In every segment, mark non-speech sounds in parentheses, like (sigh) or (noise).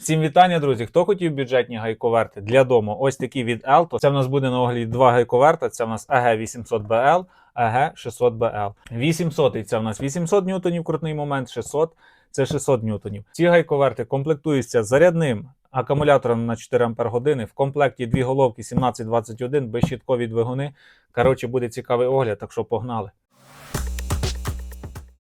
Всім вітання, друзі! Хто хотів бюджетні гайковерти для дому? Ось такі від Elto. Це в нас буде на огляді два гайковерта. Це в нас AG800BL, AG600BL. 800 це в нас 800 ньютонів крутний момент, 600 це 600 ньютонів. Ці гайковерти комплектуються зарядним акумулятором на 4 Ампер години. В комплекті дві головки 1721, безщіткові двигуни. Коротше, буде цікавий огляд, так що погнали.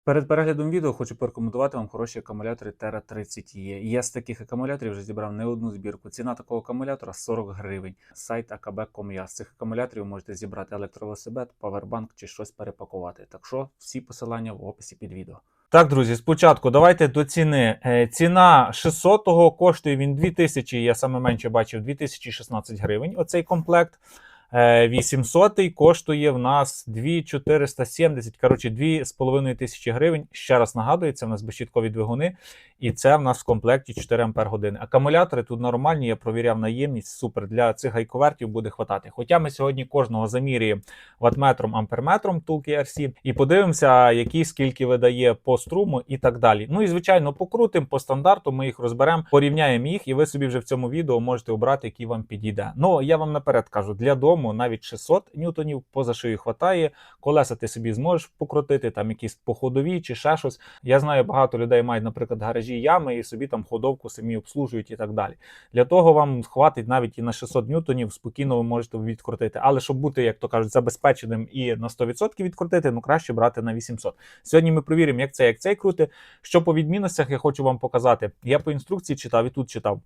Перед переглядом відео хочу порекомендувати вам хороші акумулятори Terra 30 e Я з таких акумуляторів вже зібрав не одну збірку. Ціна такого акумулятора 40 гривень. Сайт akb.com.ua. З цих акумуляторів можете зібрати електровелосипед, павербанк чи щось перепакувати. Так що всі посилання в описі під відео. Так, друзі, спочатку давайте до ціни. Е, Ціна 600-го коштує він 2000, я саме менше бачив, 2016 гривень. Оцей комплект. Е, 800 коштує в нас 2470, коротше, 2,5 тисячі гривень. Ще раз нагадую, це в нас безщіткові двигуни, і це в нас в комплекті 4 Ампер години. Акумулятори тут нормальні, я провіряв наємність, супер. Для цих гайковертів буде хватати. Хоча ми сьогодні кожного замірюємо ватметром, амперметром тулки RC і подивимося, який скільки видає по струму і так далі. Ну і звичайно, покрутимо по стандарту, ми їх розберемо, порівняємо їх, і ви собі вже в цьому відео можете обрати, який вам підійде. Ну я вам наперед кажу, для дому навіть 600 ньютонів поза шию хватає. Колеса ти собі зможеш покрутити, там якісь походові чи ще щось. Я знаю, багато людей мають, наприклад, гаражі ями і собі там ходовку самі обслужують і так далі. Для того вам хватить навіть і на 600 ньютонів, спокійно ви можете відкрутити. Але щоб бути, як то кажуть, забезпеченим і на 100% відкрутити, ну краще брати на 800. Сьогодні ми провіримо, як це, як цей крути. Що по відмінностях я хочу вам показати. Я по інструкції читав і тут читав.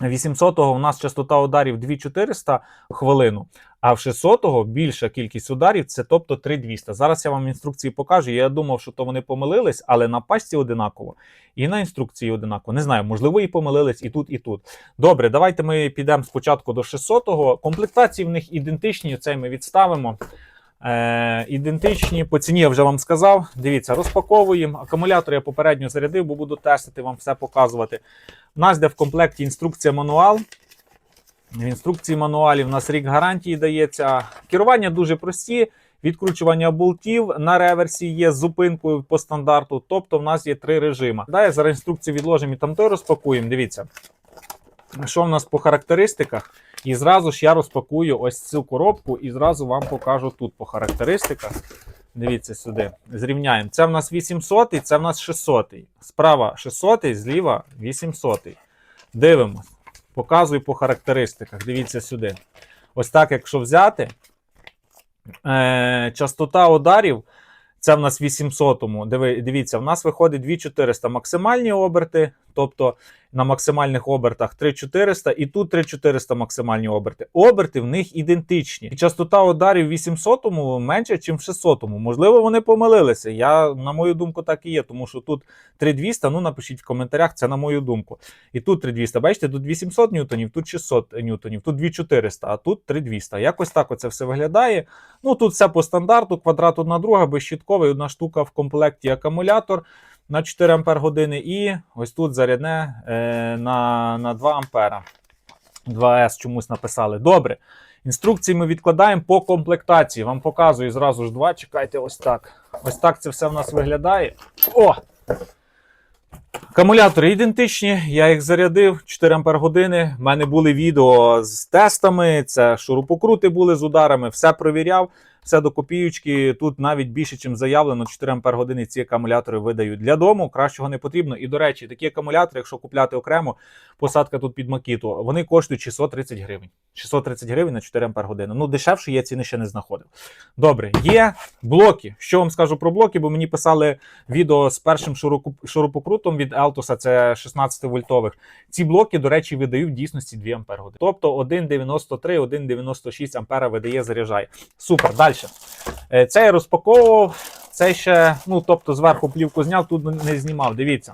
800-го у нас частота ударів 2400 хвилину, а в 600-го більша кількість ударів це тобто 3200. Зараз я вам інструкції покажу. Я думав, що то вони помилились, але на пачці одинаково і на інструкції одинаково. Не знаю, можливо, і помилились і тут, і тут. Добре, давайте ми підемо спочатку до 600-го. Комплектації в них ідентичні. Цей ми відставимо. Е, ідентичні по ціні я вже вам сказав. Дивіться, розпаковуємо. Акумулятор я попередньо зарядив, бо буду тестити, вам все показувати. У нас йде в комплекті інструкція мануал. В інструкції мануалі в нас рік гарантії дається. Керування дуже прості. Відкручування болтів на реверсі є з зупинкою по стандарту. Тобто в нас є три режими. Далі зараз інструкцію відложимо і там той розпакуємо. Дивіться, що в нас по характеристиках. І зразу ж я розпакую ось цю коробку і зразу вам покажу тут по характеристиках. Дивіться сюди. Зрівняємо. Це в нас 800, це в нас 600. Справа 600, зліва 800. Дивимось. Показую по характеристиках. Дивіться сюди. Ось так, якщо взяти, е, частота ударів. Це в нас 800-му. Диви, дивіться, в нас виходить 2400 максимальні оберти, тобто на максимальних обертах 3400 і тут 3400 максимальні оберти. Оберти в них ідентичні. І частота ударів 800-му менше, ніж в 600-му. Можливо, вони помилилися. Я, на мою думку, так і є, тому що тут 3200, ну напишіть в коментарях, це на мою думку. І тут 3200. Бачите, тут 800 ньютонів, тут 600 ньютонів, тут 2400, а тут 3200. Якось так оце все виглядає. Ну тут все по стандарту, квадрат одна друга, безщітковий, одна штука в комплекті акумулятор на 4 Ампер години і ось тут зарядне е, на, на 2 Ампера. 2С чомусь написали. Добре. Інструкції ми відкладаємо по комплектації. Вам показую зразу ж два. Чекайте, ось так. Ось так це все в нас виглядає. О! Акумулятори ідентичні, я їх зарядив 4 Ампер години. У мене були відео з тестами, це шурупокрути були з ударами, все провіряв, все до копійочки. Тут навіть більше, ніж заявлено, 4 Ампер години ці акумулятори видають для дому. Кращого не потрібно. І до речі, такі акумулятори, якщо купляти окремо, посадка тут під макіту, вони коштують 630 гривень. 630 гривень на 4 Ампер години. Ну, дешевше я ціни ще не знаходив. Добре, є блоки. Що вам скажу про блоки? Бо мені писали відео з першим шурупокрутом від Eltos, це 16 вольтових. Ці блоки, до речі, видають в дійсності 2 Ампер години. Тобто 1,93, 1,96 Ампера видає, заряджає. Супер, далі. Е, Це я розпаковував. Це ще, ну тобто, зверху плівку зняв, тут не знімав. Дивіться.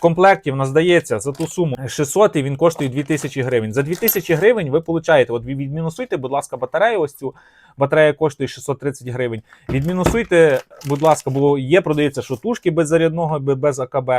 В комплекті в нас здається за ту суму 600 і він коштує 2000 гривень. За 2000 гривень ви получаєте, от ви відмінусуйте, будь ласка, батарею. Ось цю батарея коштує 630 гривень. Відмінусуйте, будь ласка, бо є, продається шотушки без зарядного, без АКБ.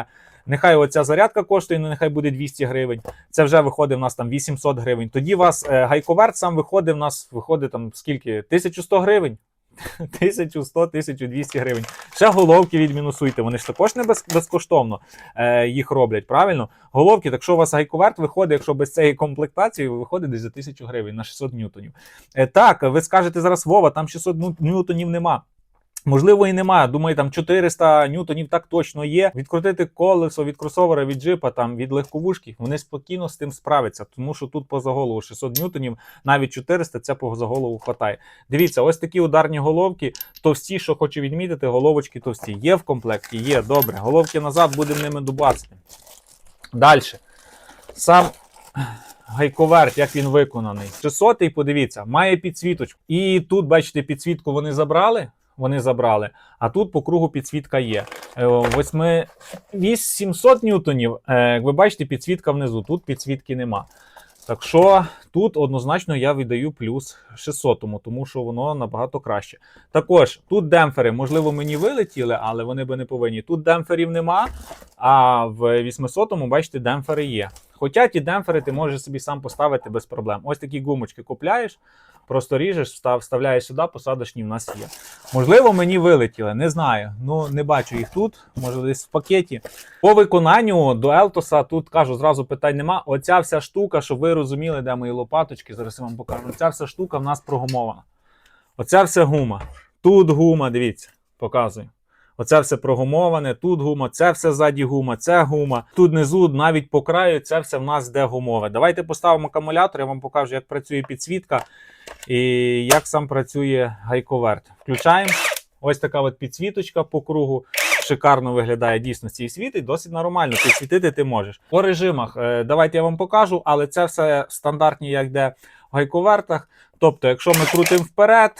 Нехай оця зарядка коштує, ну нехай буде 200 гривень. Це вже виходить в нас там 800 гривень. Тоді у вас е, гайковерт сам виходить, в нас виходить там скільки? 1100 гривень. (laughs) 1100-1200 гривень. Ще головки відмінусуйте. Вони ж також не без, безкоштовно е, їх роблять, правильно? Головки, так що у вас гайковерт виходить, якщо без цієї комплектації, виходить десь за 1000 гривень на 600 ньютонів. Е, так, ви скажете зараз, Вова, там 600 ньютонів нема. Можливо, і немає. Думаю, там 400 ньютонів так точно є. Відкрутити колесо від кросовера, від джипа, там від легковушки, вони спокійно з тим справляться, тому що тут поза голову 600 ньютонів, навіть 400 це поза голову хватає. Дивіться, ось такі ударні головки, товсті, що хочу відмітити, головочки товсті. Є в комплекті, є, добре. Головки назад, будемо ними дубасити. Далі. Сам гайковерт, як він виконаний. 600 подивіться, має підсвіточку. І тут, бачите, підсвітку вони забрали. Вони забрали, а тут по кругу підсвітка є. Е, 8 800 ньютонів. е, Як ви бачите, підсвітка внизу. Тут підсвітки нема. Так що тут однозначно я віддаю плюс 600, тому що воно набагато краще. Також тут демпфери, можливо, мені вилетіли, але вони би не повинні. Тут демпферів нема, а в 800-му, бачите, демпфери є. Хоча ті демпфери ти можеш собі сам поставити без проблем. Ось такі гумочки купляєш, просто ріжеш, встав, вставляєш сюди, посадочні в нас є. Можливо, мені вилетіли, не знаю. Ну не бачу їх тут, може десь в пакеті. По виконанню до Елтоса тут кажу, зразу питань нема. Оця вся штука, щоб ви розуміли, де мої лопаточки, зараз я вам покажу. Оця вся штука в нас прогумована. Оця вся гума. Тут гума, дивіться, показую. Оце все прогумоване, тут гума, це все ззаді гума, це гума. Тут внизу, навіть по краю, це все в нас де гумове. Давайте поставимо акумулятор, я вам покажу, як працює підсвітка і як сам працює гайковерт. Включаємо. Ось така от підсвіточка по кругу. Шикарно виглядає дійсно і світить, досить нормально. Підсвітити ти можеш. По режимах, е, давайте я вам покажу, але це все стандартні, як де в гайковертах. Тобто, якщо ми крутимо вперед,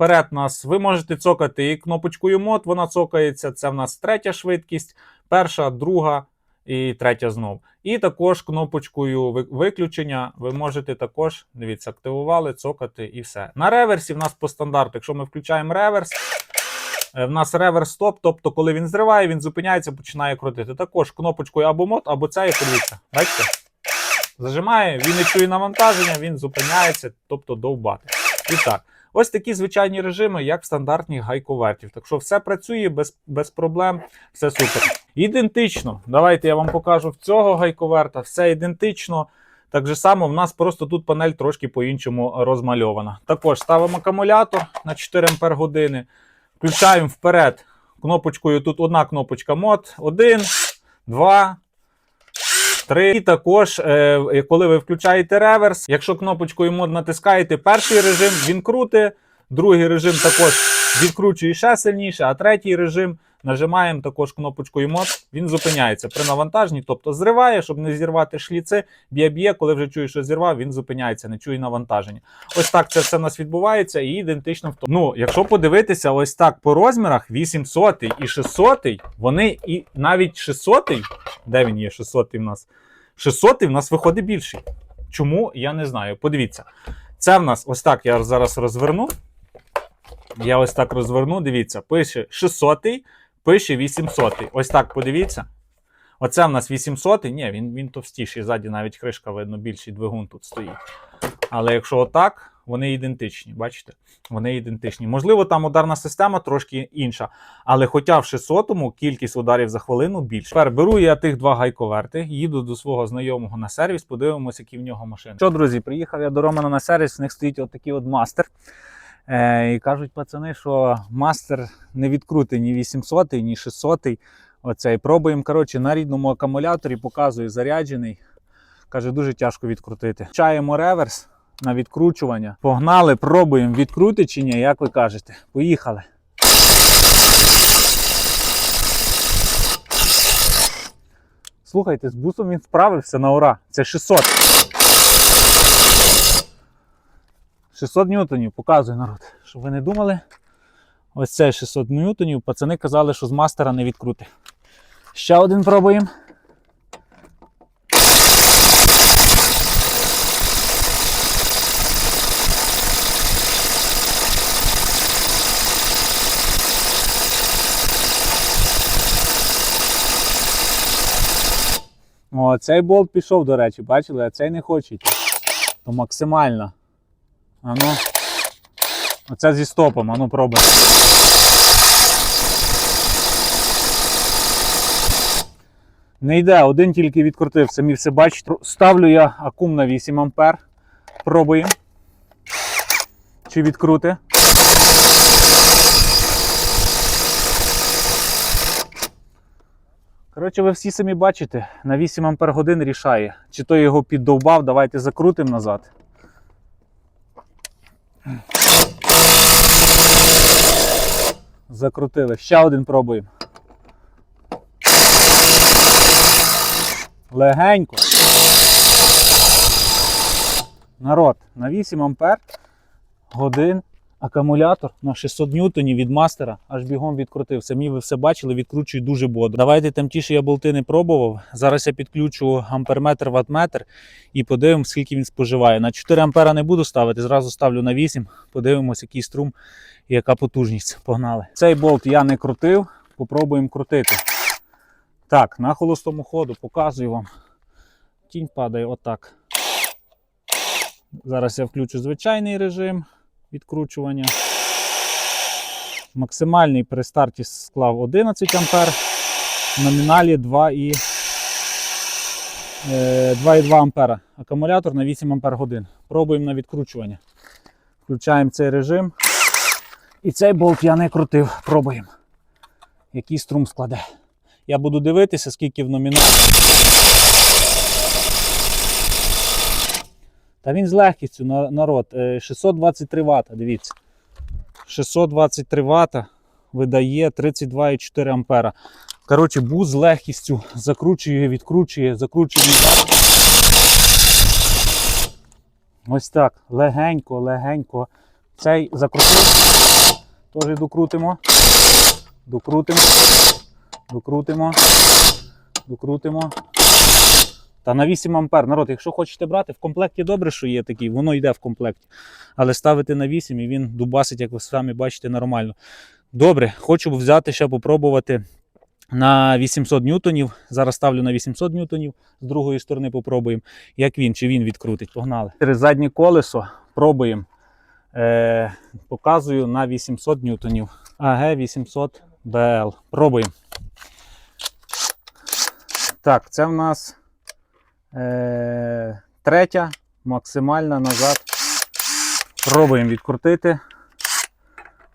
вперед нас ви можете цокати і кнопочкою мод, вона цокається. Це в нас третя швидкість, перша, друга і третя знов. І також кнопочкою виключення ви можете також, дивіться, активували, цокати і все. На реверсі в нас по стандарту, якщо ми включаємо реверс, е, в нас реверс стоп, тобто, коли він зриває, він зупиняється, починає крутити. Також кнопочкою або мод, або це, і подивіться. Бачите? Зажимає, він не чує навантаження, він зупиняється, тобто довбати. І так. Ось такі звичайні режими, як в стандартних гайковертів. Так що все працює без, без проблем, все супер. Ідентично. Давайте я вам покажу в цього гайковерта. Все ідентично. Так же само, в нас просто тут панель трошки по-іншому розмальована. Також ставимо акумулятор на 4 Ампер години. Включаємо вперед кнопочкою. Тут одна кнопочка мод. Один, два. Три. І також, е, коли ви включаєте реверс, якщо кнопочкою мод натискаєте перший режим, він крути, другий режим також відкручує ще сильніше, а третій режим нажимаємо також кнопочкою мод, він зупиняється при навантаженні, тобто зриває, щоб не зірвати шліци, б'є-б'є, коли вже чує, що зірвав, він зупиняється, не чує навантаження. Ось так це все в нас відбувається і ідентично в тому. Ну, якщо подивитися, ось так по розмірах 800 і 600, вони і навіть 600, де він є 600 в нас? 600 в нас виходить більший. Чому? Я не знаю. Подивіться. Це в нас ось так я зараз розверну. Я ось так розверну. Дивіться, пише 600, пише 800. Ось так подивіться. Оце в нас 800. Ні, він, він товстіший. Ззаді навіть кришка видно, більший двигун тут стоїть. Але якщо отак, вони ідентичні. Бачите? Вони ідентичні. Можливо, там ударна система трошки інша. Але хоча в 600-му кількість ударів за хвилину більше. Тепер беру я тих два гайковерти, їду до свого знайомого на сервіс, подивимося, які в нього машини. Що, друзі, приїхав я до Романа на сервіс, в них стоїть отакий от мастер. Е, і кажуть пацани, що мастер не відкрутий ні 800, ні 600. Оцей. Пробуємо коротше, на рідному акумуляторі, показую заряджений. Каже, дуже тяжко відкрутити. Чаємо реверс на відкручування. Погнали, пробуємо відкрути чи ні, як ви кажете. Поїхали. Слухайте, з бусом він справився на ура. Це 600. 600 ньютонів, показує народ. Щоб ви не думали. Ось це 600 ньютонів. Пацани казали, що з мастера не відкрути. Ще один пробуємо. О, цей болт пішов, до речі, бачили, а цей не хоче. То максимально. А ну. Оце зі стопом, а ну пробуй. Не йде, один тільки відкрутив, самі все бачите. Ставлю я акум на 8 ампер. Пробуємо. Чи відкрути? Коротше, ви всі самі бачите, на 8 ампер годин рішає. Чи то його піддовбав, давайте закрутимо назад. Закрутили. Ще один пробуємо. Легенько. Народ, на 8 ампер годин акумулятор на 600 ньютонів від мастера аж бігом відкрутив. Самі ви все бачили, відкручую дуже бодро. Давайте там ті, що я болти не пробував. Зараз я підключу амперметр, ваттметр і подивимось, скільки він споживає. На 4 ампера не буду ставити, зразу ставлю на 8. Подивимось, який струм і яка потужність. Погнали. Цей болт я не крутив, попробуємо крутити. Так, на холостому ходу показую вам. Тінь падає отак. Зараз я включу звичайний режим відкручування. Максимальний при старті склав 11 А. В номіналі 2 і, е, 2,2 А. Акумулятор на 8 Ампер годин. Пробуємо на відкручування. Включаємо цей режим. І цей болт я не крутив. Пробуємо. Який струм складе. Я буду дивитися, скільки в номіналі. Та він з легкістю народ. Е, 623 Вт, дивіться. 623 Вт видає 32,4 ампера. Коротше, бус з легкістю закручує, відкручує, закручує. Ось так. Легенько, легенько. Цей закрутив. Теж докрутимо. Докрутимо. Докрутимо. Докрутимо. Та на 8 ампер. Народ, якщо хочете брати, в комплекті добре, що є такий, воно йде в комплекті. Але ставити на 8 і він дубасить, як ви самі бачите, нормально. Добре, хочу взяти ще попробувати на 800 ньютонів. Зараз ставлю на 800 ньютонів. З другої сторони попробуємо, як він, чи він відкрутить. Погнали. Через заднє колесо пробуємо. Е, показую на 800 ньютонів. АГ 800 БЛ. Пробуємо. Так, це в нас е, третя, максимальна назад. Пробуємо відкрутити.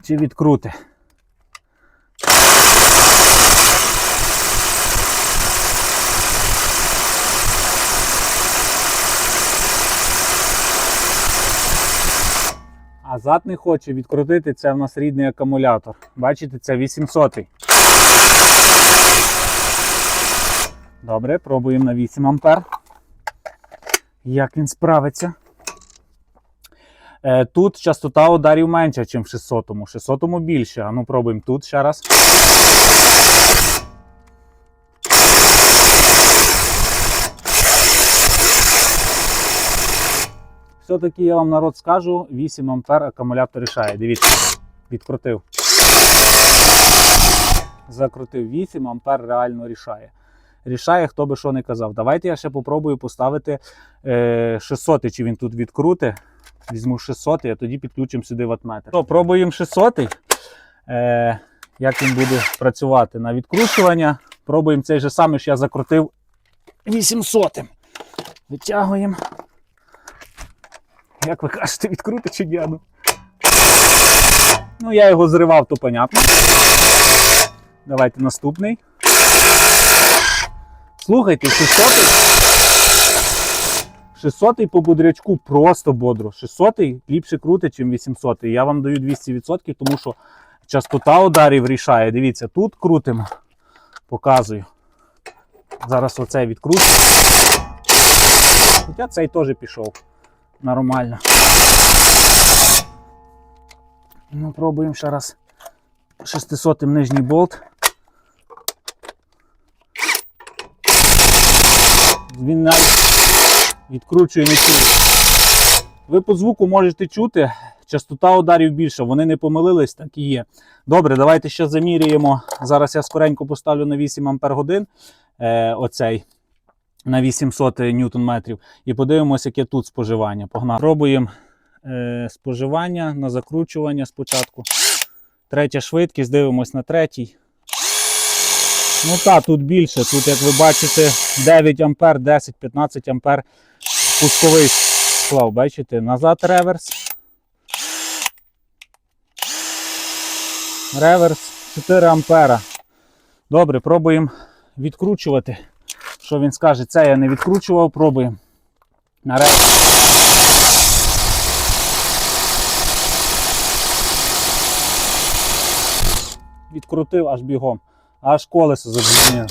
Чи відкрути. А зад не хоче відкрутити, це в нас рідний акумулятор. Бачите, це 800. Добре, пробуємо на 8 ампер. Як він справиться? Е, Тут частота ударів менша, ніж в 600. -му. 600 більше. А ну пробуємо тут ще раз. Все-таки я вам народ скажу, 8 ампер акумулятор рішає. Дивіться, відкрутив. Закрутив 8 ампер реально рішає. Рішає, хто би що не казав. Давайте я ще попробую поставити е, 600, чи він тут відкрути. Візьму 600, а тоді підключимо сюди ватметр. То, пробуємо 600. Е, як він буде працювати на відкручування. Пробуємо цей же самий, що я закрутив 800. Витягуємо. Як ви кажете, відкрути чи ні? Ну? ну, я його зривав, то понятно. Давайте наступний. Слухайте, 600 600 по бодрячку просто бодро. 600 ліпше крутить, ніж 800. Я вам даю 200%, тому що частота ударів рішає. Дивіться, тут крутимо. Показую. Зараз оцей відкручу. Хоча цей теж пішов. Нормально. Ну, пробуємо ще раз 600 нижній болт. Він навіть відкручує не чує. Ви по звуку можете чути, частота ударів більша, вони не помилились, так і є. Добре, давайте ще заміряємо. Зараз я скоренько поставлю на 8 Ампер годин е, оцей на 800 ньютон метрів і подивимося, яке тут споживання. Погнали. Пробуємо е, споживання на закручування спочатку. Третя швидкість, дивимось на третій. Ну так, тут більше. Тут, як ви бачите, 9 ампер, 10-15 ампер пусковий склав. Бачите, назад реверс. Реверс 4 ампера. Добре, пробуємо відкручувати. Що він скаже? Це я не відкручував, пробуємо. На реверс. Відкрутив аж бігом. Аж колесо задзвеніло.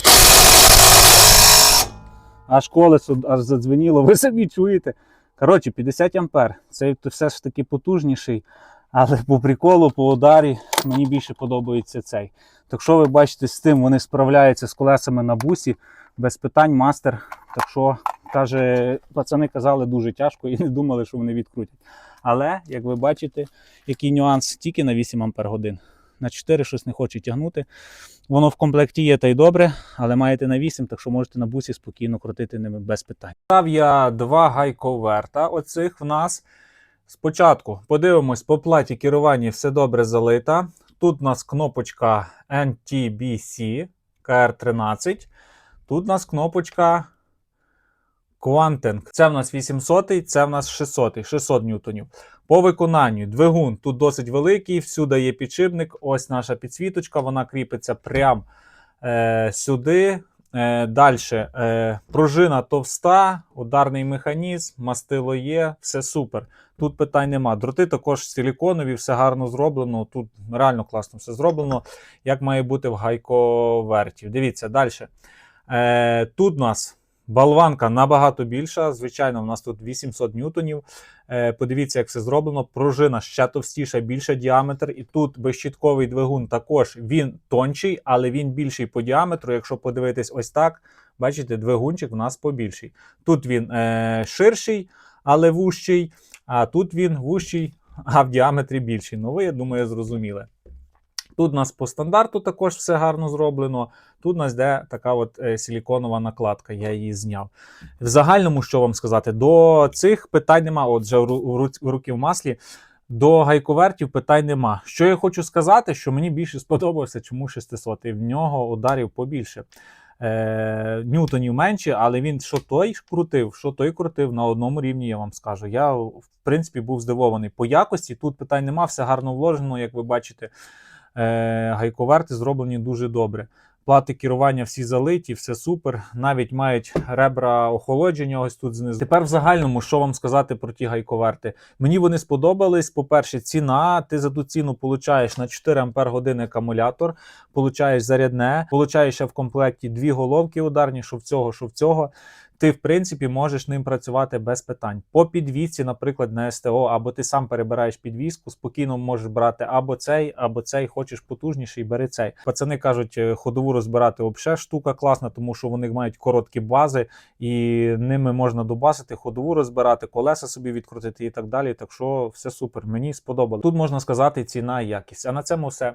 Аж колесо аж задзвеніло, ви самі чуєте. Коротше, 50 ампер. Це все ж таки потужніший. Але по приколу, по ударі мені більше подобається цей. Так що ви бачите, з тим вони справляються з колесами на бусі, без питань мастер. Так що, каже, пацани казали дуже тяжко і не думали, що вони відкрутять. Але, як ви бачите, який нюанс тільки на 8 ампер годин. На 4 щось не хоче тягнути. Воно в комплекті є та й добре, але маєте на 8, так що можете на бусі спокійно крутити ними без питань. Став я два гайковерта. Оцих в нас. Спочатку подивимось по платі керування все добре залита. Тут у нас кнопочка NTBC KR13. Тут у нас кнопочка Quanting. Це в нас 800, це в нас 600, 600 ньютонів. По виконанню двигун тут досить великий, всюди є підшипник. Ось наша підсвіточка, вона кріпиться прямо е, сюди. Е, Далі е, пружина товста, ударний механізм, мастило є, все супер. Тут питань нема. Дроти також силіконові, все гарно зроблено. Тут реально класно все зроблено, як має бути в гайковерті. Дивіться далі. Е, тут у нас болванка набагато більша. Звичайно, у нас тут 800 ньютонів. Е, подивіться, як все зроблено. Пружина ще товстіша, більше діаметр. І тут безщітковий двигун також він тонший, але він більший по діаметру. Якщо подивитись ось так, бачите, двигунчик у нас побільший. Тут він е, ширший, але вущий, а тут він вущий, а в діаметрі більший. Ну, ви, я думаю, зрозуміли. Тут у нас по стандарту також все гарно зроблено. Тут у нас йде така от е, силіконова накладка, я її зняв. В загальному, що вам сказати, до цих питань нема. От вже в ру- в ру- в руки в маслі. До гайковертів питань нема. Що я хочу сказати, що мені більше сподобався, чому 600. І в нього ударів побільше. Е, ньютонів менше, але він що той крутив, що той крутив на одному рівні, я вам скажу. Я, в принципі, був здивований. По якості тут питань нема, все гарно вложено, як ви бачите. Е, гайковерти зроблені дуже добре. Плати керування всі залиті, все супер. Навіть мають ребра охолодження ось тут знизу. Тепер в загальному, що вам сказати про ті гайковерти? Мені вони сподобались. По-перше, ціна. Ти за ту ціну получаєш на 4 ампер години акумулятор, получаєш зарядне, получаєш ще в комплекті дві головки ударні, що в цього, що в цього. Ти, в принципі, можеш ним працювати без питань. По підвісці, наприклад, на СТО, або ти сам перебираєш підвіску, спокійно можеш брати або цей, або цей, хочеш потужніший, бери цей. Пацани кажуть, е, ходову розбирати взагалі штука класна, тому що вони мають короткі бази, і ними можна добасити, ходову розбирати, колеса собі відкрутити і так далі. Так що все супер. Мені сподобалось. Тут можна сказати ціна і якість. А на цьому все.